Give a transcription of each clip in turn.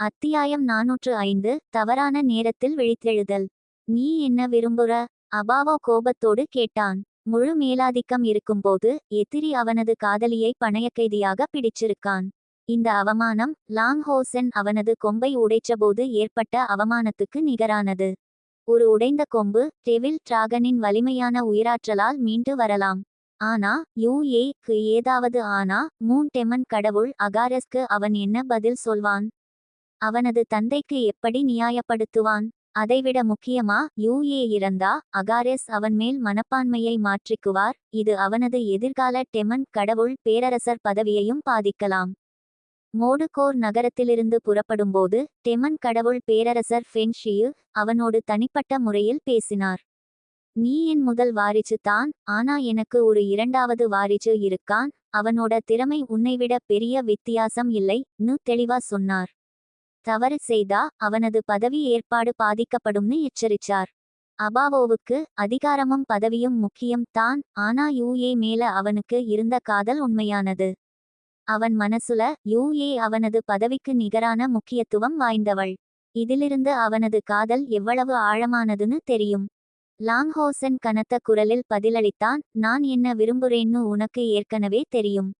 அத்தியாயம் நாநூற்று ஐந்து தவறான நேரத்தில் விழித்தெழுதல். நீ என்ன விரும்புற? அபாவோ கோபத்தோடு கேட்டான். முழு மேலாதிக்கம் இருக்கும்போது எதிரி அவனது காதலியை பணயக்கைதியாக பிடிச்சிருக்கான். இந்த அவமானம் லாங் ஹோசென் அவனது கொம்பை உடைச்சபோது ஏற்பட்ட அவமானத்துக்கு நிகரானது. ஒரு உடைந்த கொம்பு டெவில் டிராகனின் வலிமையான உயிராற்றலால் மீண்டு வரலாம். ஆனா யூ ஏதாவது ஆனா மூன் டெமன் கடவுள் அகாரஸ்க்கு அவன் என்ன பதில் சொல்வான்? அவனது தந்தைக்கு எப்படி நியாயப்படுத்துவான்? அதைவிட முக்கியமா யூஏ இறந்தா அகாரெஸ் அவன் மேல் மனப்பான்மையை மாற்றிக்குவார் இது அவனது எதிர்கால டெமன் கடவுள் பேரரசர் பதவியையும் பாதிக்கலாம். மோடுகோர் நகரத்திலிருந்து புறப்படும்போது டெமன் கடவுள் பேரரசர் ஃபென்ஷியு அவனோடு தனிப்பட்ட முறையில் பேசினார். நீ என் முதல் வாரிசு தான் ஆனா எனக்கு ஒரு இரண்டாவது வாரிசு இருக்கான் அவனோட திறமை உன்னைவிட பெரிய வித்தியாசம் இல்லை நு தெளிவா சொன்னார். தவறு செய்தா அவனது பதவி ஏற்பாடு பாதிக்கப்படும்னு எச்சரிச்சார். அபாவோவுக்கு அதிகாரமும் பதவியும் முக்கியம் தான் ஆனா யூஏ மேல அவனுக்கு இருந்த காதல் உண்மையானது. அவன் மனசுல யூஏ அவனது பதவிக்கு நிகரான முக்கியத்துவம் வாய்ந்தவள். இதிலிருந்து அவனது காதல் எவ்வளவு ஆழமானதுன்னு தெரியும். லாங்ஹோசன் கனத்த குரலில் பதிலளித்தான் நான் என்ன விரும்புறேன்னு உனக்கு ஏற்கனவே தெரியும்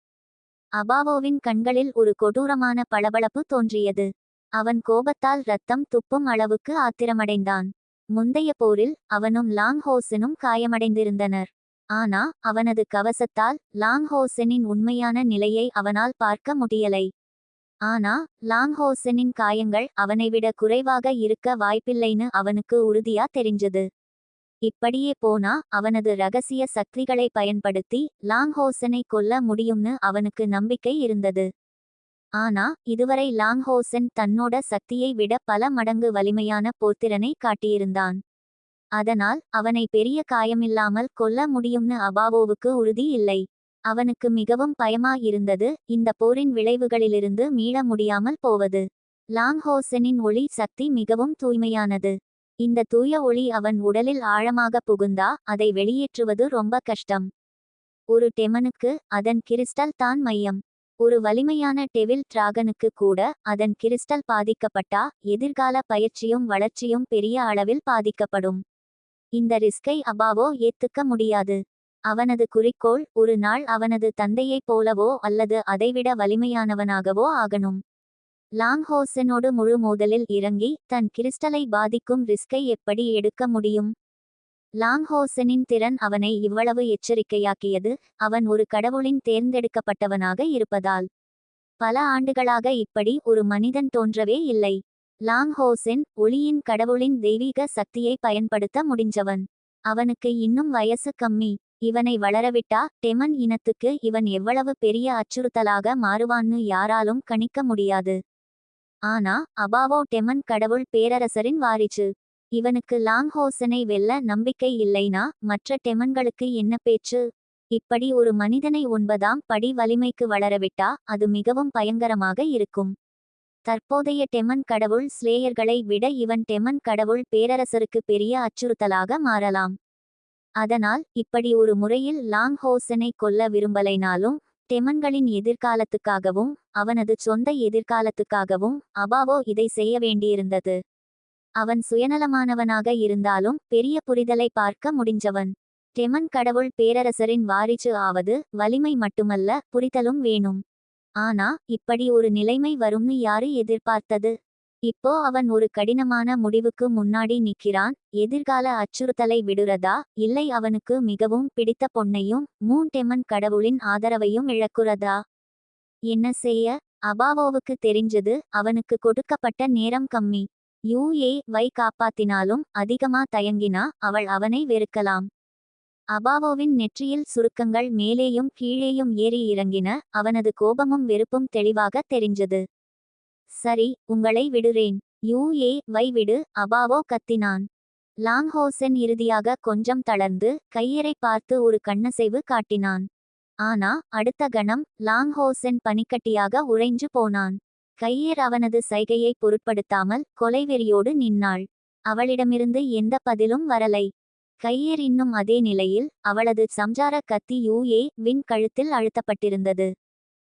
அபாவோவின் கண்களில் ஒரு கொடூரமான பளபளப்பு தோன்றியது. அவன் கோபத்தால் ரத்தம் துப்பும் அளவுக்கு ஆத்திரமடைந்தான். முந்தைய போரில் அவனும் லாங்ஹோசனும் காயமடைந்திருந்தனர். ஆனா அவனது கவசத்தால் லாங்ஹோசனின் உண்மையான நிலையை அவனால் பார்க்க முடியலை. ஆனா லாங் ஹோசனின் காயங்கள் அவனைவிட குறைவாக இருக்க வாய்ப்பில்லைன்னு அவனுக்கு உறுதியா தெரிஞ்சது. இப்படியே போனா அவனது ரகசிய சக்திகளை பயன்படுத்தி லாங்ஹோசனை கொல்ல முடியும்னு அவனுக்கு நம்பிக்கை இருந்தது. ஆனா இதுவரை லாங்ஹோசன் தன்னோட சக்தியை விட பல மடங்கு வலிமையான போர்த்திறனை காட்டியிருந்தான். அதனால் அவனை பெரிய காயமில்லாமல் கொல்ல முடியும்னு அபாவோவுக்கு உறுதி இல்லை. அவனுக்கு மிகவும் பயமா இருந்தது இந்த போரின் விளைவுகளிலிருந்து மீள முடியாமல் போவது. லாங்ஹோசனின் ஒளி சக்தி மிகவும் தூய்மையானது. இந்த தூய ஒளி அவன் உடலில் ஆழமாக புகுந்தா அதை வெளியேற்றுவது ரொம்ப கஷ்டம். ஒரு டெமனுக்கு அதன் கிறிஸ்டல் தான் மையம். ஒரு வலிமையான டெவில் டிராகனுக்கு கூட அதன் கிறிஸ்டல் பாதிக்கப்பட்டா எதிர்கால பயிற்சியும் வளர்ச்சியும் பெரிய அளவில் பாதிக்கப்படும். இந்த ரிஸ்கை அபாவோ ஏத்துக்க முடியாது. அவனது குறிக்கோள் ஒரு நாள் அவனது தந்தையைப் போலவோ அல்லது அதைவிட வலிமையானவனாகவோ ஆகணும். லாங்ஹோசனோடு முழு மோதலில் இறங்கி தன் கிறிஸ்டலை பாதிக்கும் ரிஸ்கை எப்படி எடுக்க முடியும்? லாங்ஹோசனின் திறன் அவனை இவ்வளவு எச்சரிக்கையாக்கியது அவன் ஒரு கடவுளின் தேர்ந்தெடுக்கப்பட்டவனாக இருப்பதால். பல ஆண்டுகளாக இப்படி ஒரு மனிதன் தோன்றவே இல்லை. லாங்ஹோசென் ஒளியின் கடவுளின் தெய்வீக சக்தியை பயன்படுத்த முடிஞ்சவன். அவனுக்கு இன்னும் வயசு கம்மி. இவனை வளரவிட்டா டெமன் இனத்துக்கு இவன் எவ்வளவு பெரிய அச்சுறுத்தலாக மாறுவான்னு யாராலும் கணிக்க முடியாது. ஆனா அபாவோ டெமன் கடவுள் பேரரசரின் வாரிச்சு இவனுக்கு லாங்ஹோசனை வெல்ல நம்பிக்கை இல்லைனா மற்ற டெமன்களுக்கு என்ன பேச்சு? இப்படி ஒரு மனிதனை ஒன்பதாம் படி வலிமைக்கு வளரவிட்டா அது மிகவும் பயங்கரமாக இருக்கும். தற்போதைய டெமன் கடவுள் ஸ்லேயர்களை விட இவன் டெமன் கடவுள் பேரரசருக்கு பெரிய அச்சுறுத்தலாக மாறலாம். அதனால் இப்படி ஒரு முறையில் லாங் ஹோசனை கொல்ல விரும்பலைனாலும் டெமன்களின் எதிர்காலத்துக்காகவும் அவனது சொந்த எதிர்காலத்துக்காகவும் அபாவோ இதை செய்ய வேண்டியிருந்தது. அவன் சுயநலமானவனாக இருந்தாலும் பெரிய புரிதலை பார்க்க முடிஞ்சவன். டெமன் கடவுள் பேரரசரின் வாரிசு ஆவது வலிமை மட்டுமல்ல புரிதலும் வேணும். ஆனா இப்படி ஒரு நிலைமை வரும்னு யாரு எதிர்பார்த்தது? இப்போ அவன் ஒரு கடினமான முடிவுக்கு முன்னாடி நிற்கிறான் எதிர்கால அச்சுறுத்தலை விடுறதா இல்லை அவனுக்கு மிகவும் பிடித்த பொன்னையும் மூன் டெமன் கடவுளின் ஆதரவையும் இழக்குறதா? என்ன செய்ய? அபாவோவுக்கு தெரிஞ்சது அவனுக்கு கொடுக்கப்பட்ட நேரம் கம்மி. யூஏ வை காப்பாத்தினாலும் அதிகமா தயங்கினா அவள் அவனை வெறுக்கலாம். அபாவோவின் நெற்றியில் சுருக்கங்கள் மேலேயும் கீழேயும் ஏறி இறங்கின அவனது கோபமும் வெறுப்பும் தெளிவாக தெரிஞ்சது. சரி உங்களை விடுறேன். யூஏ வை விடு அபாவோ கத்தினான். லாங்ஹோசன் இறுதியாக கொஞ்சம் தளர்ந்து கையரை பார்த்து ஒரு கண்ணசைவு காட்டினான். ஆனா அடுத்த கணம் லாங்ஹோசன் பனிக்கட்டியாக உறைஞ்சு போனான். கையர் அவனது சைகையை பொருட்படுத்தாமல் கொலைவெறியோடு நின்னாள். அவளிடமிருந்து எந்த பதிலும் வரலை. கையர் இன்னும் அதே நிலையில் அவளது சம்சார கத்தி யூஏ வின் கழுத்தில் அழுத்தப்பட்டிருந்தது.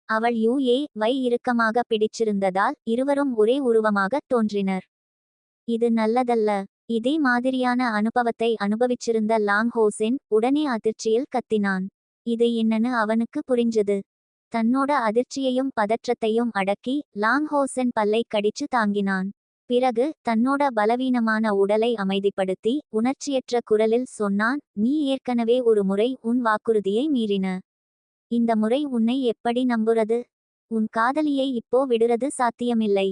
அவள் யூ ஏ வை இறுக்கமாக பிடிச்சிருந்ததால் இருவரும் ஒரே உருவமாகத் தோன்றினர். இது நல்லதல்ல. இதே மாதிரியான அனுபவத்தை அனுபவிச்சிருந்த லாங் ஹோசென் உடனே அதிர்ச்சியில் கத்தினான். இது என்னன்னு அவனுக்கு புரிஞ்சது. தன்னோட அதிர்ச்சியையும் பதற்றத்தையும் அடக்கி லாங் ஹோசென் பல்லை கடிச்சு தாங்கினான். பிறகு தன்னோட பலவீனமான உடலை அமைதிப்படுத்தி உணர்ச்சியற்ற குரலில் சொன்னான் நீ ஏற்கனவே ஒரு முறை உன் வாக்குறுதியை மீறின. இந்த முறை உன்னை எப்படி நம்புறது? உன் காதலியை இப்போ விடுறது சாத்தியமில்லை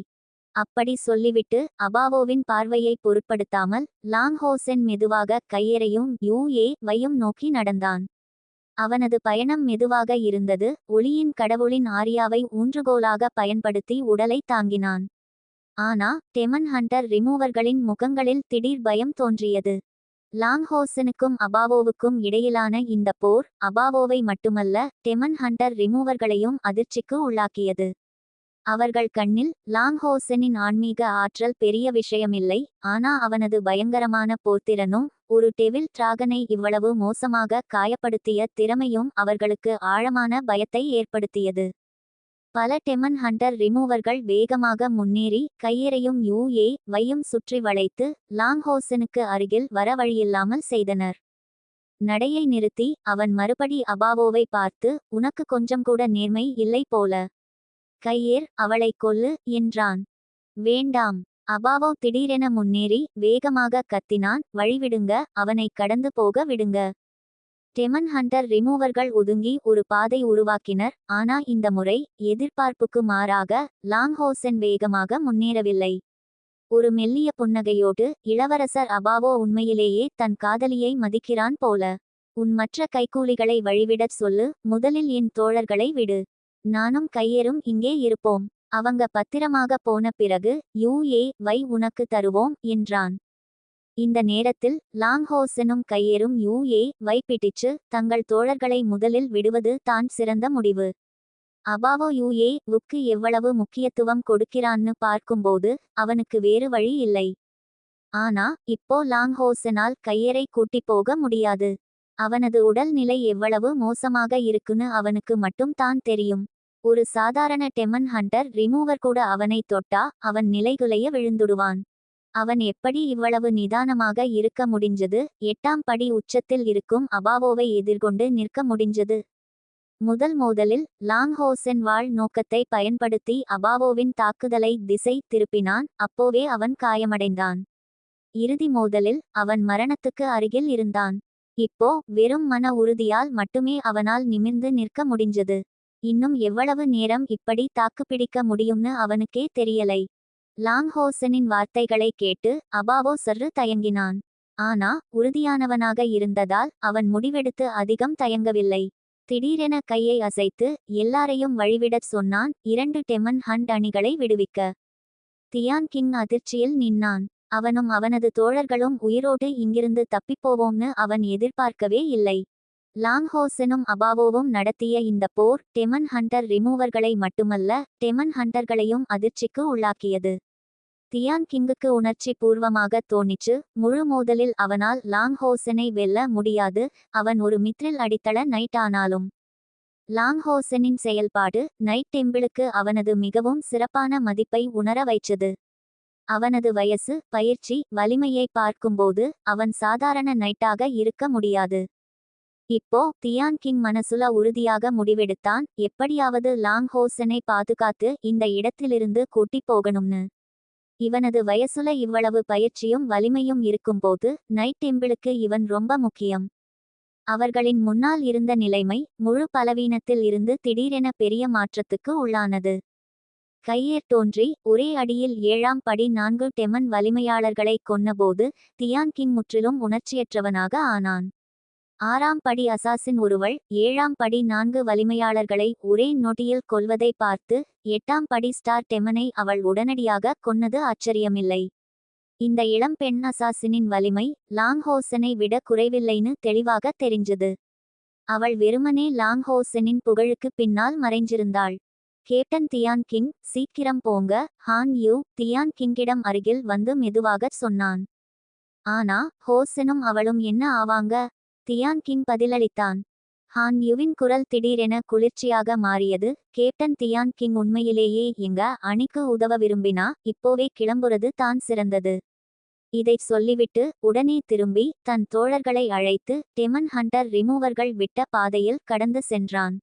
அப்படி சொல்லிவிட்டு அபாவோவின் பார்வையை பொருட்படுத்தாமல் லாங் ஹோசென் மெதுவாக கையறையும் யூ ஏ வையும் நோக்கி நடந்தான். அவனது பயணம் மெதுவாக இருந்தது. ஒளியின் கடவுளின் ஆரியாவை ஊன்றுகோலாக பயன்படுத்தி உடலை தாங்கினான். ஆனா டெமன் ஹண்டர் ரிமூவர்களின் முகங்களில் திடீர் பயம் தோன்றியது. லாங்ஹோசனுக்கும் அபாவோவுக்கும் இடையிலான இந்த போர் அபாவோவை மட்டுமல்ல டெமன் ஹண்டர் ரிமூவர்களையும் அதிர்ச்சிக்கு உள்ளாக்கியது. அவர்கள் கண்ணில் லாங்ஹோசனின் ஆன்மீக ஆற்றல் பெரிய விஷயமில்லை ஆனா அவனது பயங்கரமான போத்திரனும் ஒரு டெவில் டிராகனை இவ்வளவு மோசமாக காயப்படுத்திய திறமையும் அவர்களுக்கு ஆழமான பயத்தை ஏற்படுத்தியது. பல டெமன் ஹண்டர் ரிமூவர்கள் வேகமாக முன்னேறி கையறையும் யூஏ வையும் சுற்றி வளைத்து லாங்ஹோசனுக்கு அருகில் வர வழியில்லாமல் செய்தனர். நடையை நிறுத்தி அவன் மறுபடி அபாவோவை பார்த்து உனக்கு கொஞ்சம் கூட நேர்மை இல்லை போல. கையேர் அவளை கொல்லு என்றான். வேண்டாம். அபாவோ திடீரென முன்னேறி வேகமாக கத்தினான். வழிவிடுங்க. அவனை கடந்து போக விடுங்க. டெமன் ஹண்டர் ரிமூவர்கள் ஒதுங்கி ஒரு பாதை உருவாக்கினர். ஆனா இந்த முறை எதிர்பார்ப்புக்கு மாறாக லாங்ஹோசன் வேகமாக முன்னேறவில்லை. ஒரு மெல்லிய புன்னகையோடு இளவரசர் அபாவோ உண்மையிலேயே தன் காதலியை மதிக்கிறான் போல. உன் மற்ற கைக்கூலிகளை வழிவிடச் சொல்லு. முதலில் என் தோழர்களை விடு. நானும் கையேறும் இங்கே இருப்போம். அவங்க பத்திரமாக போன பிறகு யூஏ வை உனக்கு தருவோம் என்றான். இந்த நேரத்தில் லாங்ஹோசனும் கையேறும் யூ ஏ வை பிடிச்சு தங்கள் தோழர்களை முதலில் விடுவது தான் சிறந்த முடிவு. அபாவோ யூஏ வுக்கு எவ்வளவு முக்கியத்துவம் கொடுக்கிறான்னு பார்க்கும்போது அவனுக்கு வேறு வழி இல்லை. ஆனா இப்போ லாங்ஹோசனால் கையரை கூட்டி போக முடியாது. அவனது உடல் நிலை எவ்வளவு மோசமாக இருக்குன்னு அவனுக்கு மட்டும் தான் தெரியும். ஒரு சாதாரண டெமன் ஹண்டர் ரிமூவர் கூட அவனை தொட்டா அவன் நிலைகுலைய விழுந்துடுவான். அவன் எப்படி இவ்வளவு நிதானமாக இருக்க முடிஞ்சது? எட்டாம் படி உச்சத்தில் இருக்கும் அபாவோவை எதிர்கொண்டு நிற்க முடிஞ்சது. முதல் மோதலில் லாங் ஹோசென் வாழ் நோக்கத்தை பயன்படுத்தி அபாவோவின் தாக்குதலை திசை திருப்பினான் அப்போவே அவன் காயமடைந்தான். இறுதி மோதலில் அவன் மரணத்துக்கு அருகில் இருந்தான். இப்போ வெறும் மன உறுதியால் மட்டுமே அவனால் நிமிர்ந்து நிற்க முடிஞ்சது. இன்னும் எவ்வளவு நேரம் இப்படி தாக்குப்பிடிக்க முடியும்னு அவனுக்கே தெரியலை. லாங்ஹோசனின் வார்த்தைகளை கேட்டு அபாவோ சற்று தயங்கினான். ஆனா உறுதியானவனாக இருந்ததால் அவன் முடிவெடுத்து அதிகம் தயங்கவில்லை. திடீரென கையை அசைத்து எல்லாரையும் வழிவிடச் சொன்னான் இரண்டு டெமன் ஹண்ட் அணிகளை விடுவிக்க. தியான் கிங் அதிர்ச்சியில் நின்னான். அவனும் அவனது தோழர்களும் உயிரோடு இங்கிருந்து தப்பிப்போவோம்னு அவன் எதிர்பார்க்கவே இல்லை. லாங்ஹோசனும் அபாவோவும் நடத்திய இந்த போர் டெமன் ஹண்டர் ரிமூவர்களை மட்டுமல்ல டெமன் ஹண்டர்களையும் அதிர்ச்சிக்கு உள்ளாக்கியது. தியான் கிங்குக்கு உணர்ச்சி பூர்வமாக தோணிச்சு முழு மோதலில் அவனால் லாங்ஹோசனை வெல்ல முடியாது அவன் ஒரு மித்ரில் அடித்தள நைட் ஆனாலும். லாங்ஹோசனின் செயல்பாடு நைட் டெம்பிளுக்கு அவனது மிகவும் சிறப்பான மதிப்பை உணர வைச்சது. அவனது வயசு பயிற்சி வலிமையை பார்க்கும்போது அவன் சாதாரண நைட்டாக இருக்க முடியாது. இப்போ தியான் கிங் மனசுல உறுதியாக முடிவெடுத்தான். எப்படியாவது லாங் ஹோசனை பாதுகாத்து இந்த இடத்திலிருந்து கூட்டி போகணும்னு. இவனது வயசுல இவ்வளவு பயிற்சியும் வலிமையும் இருக்கும்போது நைட் டெம்பிளுக்கு இவன் ரொம்ப முக்கியம். அவர்களின் முன்னால் இருந்த நிலைமை முழு பலவீனத்தில் இருந்து திடீரென பெரிய மாற்றத்துக்கு உள்ளானது. கையேர் தோன்றி ஒரே அடியில் ஏழாம் படி நான்கு டெமன் வலிமையாளர்களை கொன்னபோது தியான் கிங் முற்றிலும் உணர்ச்சியற்றவனாக ஆனான். ஆறாம் படி அசாசின் ஒருவள் ஏழாம் படி நான்கு வலிமையாளர்களை ஒரே நொடியில் கொல்வதை பார்த்து எட்டாம் படி ஸ்டார் டெமனை அவள் உடனடியாக கொன்னது ஆச்சரியமில்லை. இந்த இளம் பெண் அசாசினின் வலிமை லாங்ஹோசனை விட குறைவில்லைன்னு தெளிவாக தெரிஞ்சது. அவள் வெறுமனே லாங்ஹோசனின் புகழுக்கு பின்னால் மறைஞ்சிருந்தாள் கேப்டன் தியான் கிங் சீக்கிரம் போங்க. ஹான் யூ தியான் கிங்கிடம் அருகில் வந்து மெதுவாகச் சொன்னான். ஆனா ஹோசனும் அவளும் என்ன ஆவாங்க? தியான் கிங் பதிலளித்தான். ஹான் யுவின் குரல் திடீரென குளிர்ச்சியாக மாறியது. கேப்டன் தியான் கிங் உண்மையிலேயே எங்க அணிக்கு உதவ விரும்பினா இப்போவே கிளம்புறது தான் சிறந்தது. இதைச் சொல்லிவிட்டு உடனே திரும்பி தன் தோழர்களை அழைத்து டெமன் ஹண்டர் ரிமூவர்கள் விட்ட பாதையில் கடந்து சென்றான்.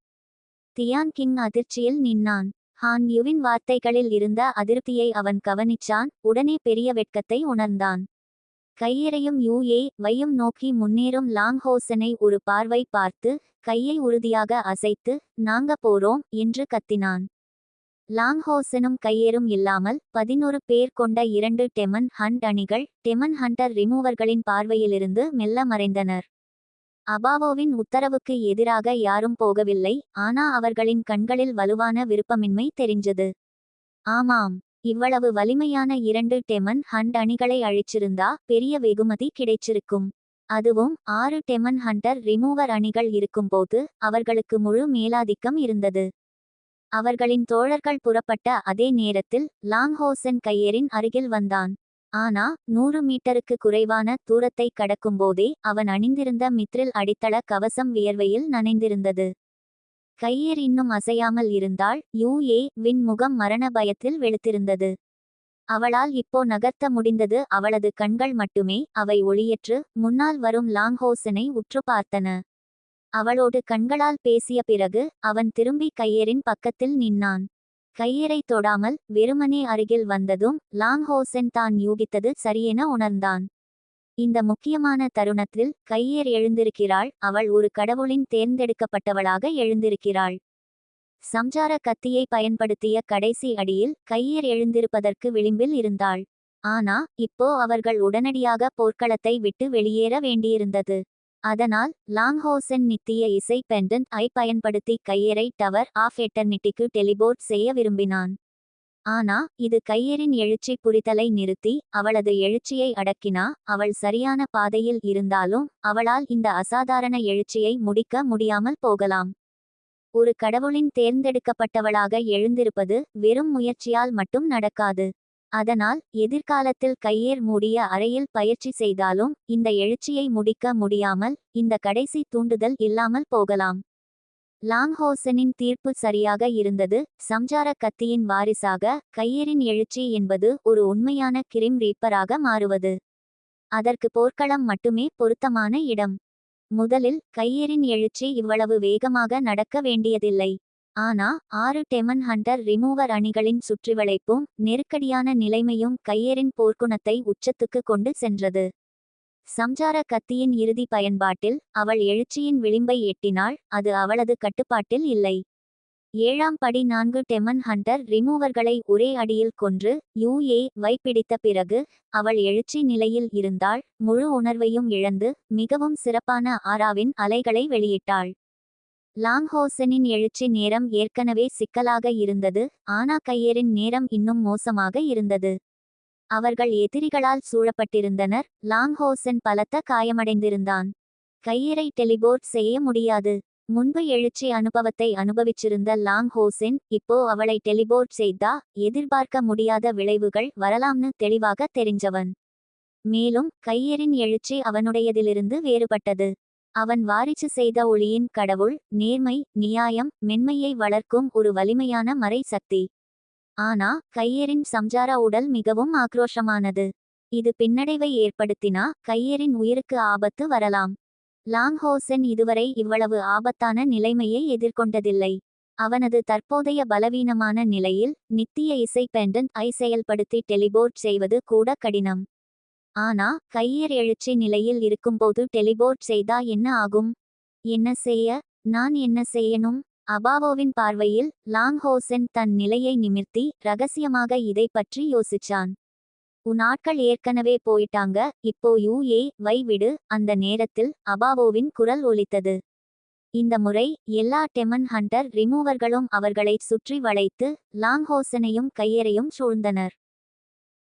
தியான் கிங் அதிர்ச்சியில் நின்னான். ஹான் யுவின் வார்த்தைகளில் இருந்த அதிருப்தியை அவன் கவனிச்சான். உடனே பெரிய வெட்கத்தை உணர்ந்தான். கையறையும் யூஏ வையும் நோக்கி முன்னேறும் லாங்ஹோசனை ஒரு பார்வை பார்த்து கையை உறுதியாக அசைத்து நாங்க போறோம் என்று கத்தினான். லாங்ஹோசனும் கையேறும் இல்லாமல் பதினொரு பேர் கொண்ட இரண்டு டெமன் ஹண்ட் அணிகள் டெமன் ஹண்டர் ரிமூவர்களின் பார்வையிலிருந்து மெல்ல மறைந்தனர். அபாவோவின் உத்தரவுக்கு எதிராக யாரும் போகவில்லை ஆனா அவர்களின் கண்களில் வலுவான விருப்பமின்மை தெரிஞ்சது. ஆமாம் இவ்வளவு வலிமையான இரண்டு டெமன் ஹண்ட் அணிகளை அழிச்சிருந்தா பெரிய வெகுமதி கிடைச்சிருக்கும். அதுவும் ஆறு டெமன் ஹண்டர் ரிமூவர் அணிகள் இருக்கும்போது அவர்களுக்கு முழு மேலாதிக்கம் இருந்தது. அவர்களின் தோழர்கள் புறப்பட்ட அதே நேரத்தில் லாங்ஹோசன் கையரின் அருகில் வந்தான். ஆனா நூறு மீட்டருக்கு குறைவான தூரத்தை கடக்கும்போதே அவன் அணிந்திருந்த மித்ரில் அடித்தள கவசம் வியர்வையில் நனைந்திருந்தது. கையர் இன்னும் அசையாமல் இருந்தால் யூஏ வின் முகம் மரண பயத்தில் வெளுத்திருந்தது. அவளால் இப்போ நகர்த்த முடிந்தது அவளது கண்கள் மட்டுமே அவை ஒளியற்று முன்னால் வரும் லாங்ஹோசனை உற்று பார்த்தன. அவளோடு கண்களால் பேசிய பிறகு அவன் திரும்பி கையேரின் பக்கத்தில் நின்னான். கையேரை தொடாமல் வெறுமனே அருகில் வந்ததும் லாங்ஹோசென் தான் யூகித்தது சரியென உணர்ந்தான். இந்த முக்கியமான தருணத்தில் கையேர் எழுந்திருக்கிறாள். அவள் ஒரு கடவுளின் தேர்ந்தெடுக்கப்பட்டவளாக எழுந்திருக்கிறாள். சம்சார கத்தியை பயன்படுத்திய கடைசி அடியில் கையர் எழுந்திருப்பதற்கு விளிம்பில் இருந்தாள். ஆனா இப்போ அவர்கள் உடனடியாக போர்க்களத்தை விட்டு வெளியேற வேண்டியிருந்தது. அதனால் லாங்ஹோசன் நித்திய இசை பெண்டன்ட் ஐ பயன்படுத்தி கையரை டவர் ஆஃப் எட்டர்னிட்டிக்கு டெலிபோர்ட் செய்ய விரும்பினான். ஆனா இது கையரின் எழுச்சி புரிதலை நிறுத்தி அவளது எழுச்சியை அடக்கினா அவள் சரியான பாதையில் இருந்தாலும் அவளால் இந்த அசாதாரண எழுச்சியை முடிக்க முடியாமல் போகலாம். ஒரு கடவுளின் தேர்ந்தெடுக்கப்பட்டவளாக எழுந்திருப்பது வெறும் முயற்சியால் மட்டும் நடக்காது. அதனால் எதிர்காலத்தில் கையேர் மூடிய அறையில் பயிற்சி செய்தாலும் இந்த எழுச்சியை முடிக்க முடியாமல் இந்த கடைசி தூண்டுதல் இல்லாமல் போகலாம். லாங்ஹோசனின் தீர்ப்பு சரியாக இருந்தது. சம்சார கத்தியின் வாரிசாக கையேரின் எழுச்சி என்பது ஒரு உண்மையான கிரிம் ரீப்பராக மாறுவது. அதற்கு போர்க்களம் மட்டுமே பொருத்தமான இடம். முதலில் கையேரின் எழுச்சி இவ்வளவு வேகமாக நடக்க வேண்டியதில்லை. ஆனா ஆறு டெமன் ஹண்டர் ரிமூவர் அணிகளின் சுற்றிவளைப்பும் நெருக்கடியான நிலைமையும் கையேரின் போர்க்குணத்தை உச்சத்துக்கு கொண்டு சென்றது. சம்சார கத்தியின் இறுதி பயன்பாட்டில் அவள் எழுச்சியின் விளிம்பை எட்டினாள் அது அவளது கட்டுப்பாட்டில் இல்லை. ஏழாம் படி நான்கு டெமன் ஹண்டர் ரிமூவர்களை ஒரே அடியில் கொன்று யூஏ வைப்பிடித்த வை பிடித்த பிறகு அவள் எழுச்சி நிலையில் இருந்தாள் முழு உணர்வையும் இழந்து மிகவும் சிறப்பான ஆராவின் அலைகளை வெளியிட்டாள். லாங்ஹோசனின் எழுச்சி நேரம் ஏற்கனவே சிக்கலாக இருந்தது ஆனா கையேரின் நேரம் இன்னும் மோசமாக இருந்தது. அவர்கள் எதிரிகளால் சூழப்பட்டிருந்தனர் லாங்ஹோசன் பலத்த காயமடைந்திருந்தான். கையேரை டெலிபோர்ட் செய்ய முடியாது. முன்பு எழுச்சி அனுபவத்தை அனுபவிச்சிருந்த லாங் ஹோசென் இப்போ அவளை டெலிபோர்ட் செய்தா எதிர்பார்க்க முடியாத விளைவுகள் வரலாம்னு தெளிவாக தெரிஞ்சவன். மேலும் கையரின் எழுச்சி அவனுடையதிலிருந்து வேறுபட்டது. அவன் வாரிச்சு செய்த ஒளியின் கடவுள் நேர்மை நியாயம் மென்மையை வளர்க்கும் ஒரு வலிமையான மறை சக்தி ஆனா கையரின் சம்சார உடல் மிகவும் ஆக்ரோஷமானது. இது பின்னடைவை ஏற்படுத்தினா கையரின் உயிருக்கு ஆபத்து வரலாம். லாங்ஹோசென் இதுவரை இவ்வளவு ஆபத்தான நிலைமையை எதிர்கொண்டதில்லை. அவனது தற்போதைய பலவீனமான நிலையில் நித்திய இசை பெண்டன் ஐ செயல்படுத்தி டெலிபோர்ட் செய்வது கூட கடினம். ஆனா கையர் எழுச்சி நிலையில் இருக்கும்போது டெலிபோர்ட் செய்தா என்ன ஆகும்? என்ன செய்ய? நான் என்ன செய்யணும்? அபாவோவின் பார்வையில் லாங்ஹோசன் தன் நிலையை நிமிர்த்தி ரகசியமாக இதை பற்றி யோசிச்சான். உன் ஆட்கள் ஏற்கனவே போயிட்டாங்க இப்போ யூ ஏ வை விடு அந்த நேரத்தில் அபாவோவின் குரல் ஒலித்தது. இந்த முறை எல்லா டெமன் ஹண்டர் ரிமூவர்களும் அவர்களை சுற்றி வளைத்து லாங்ஹோசனையும் கையரையும் சூழ்ந்தனர்.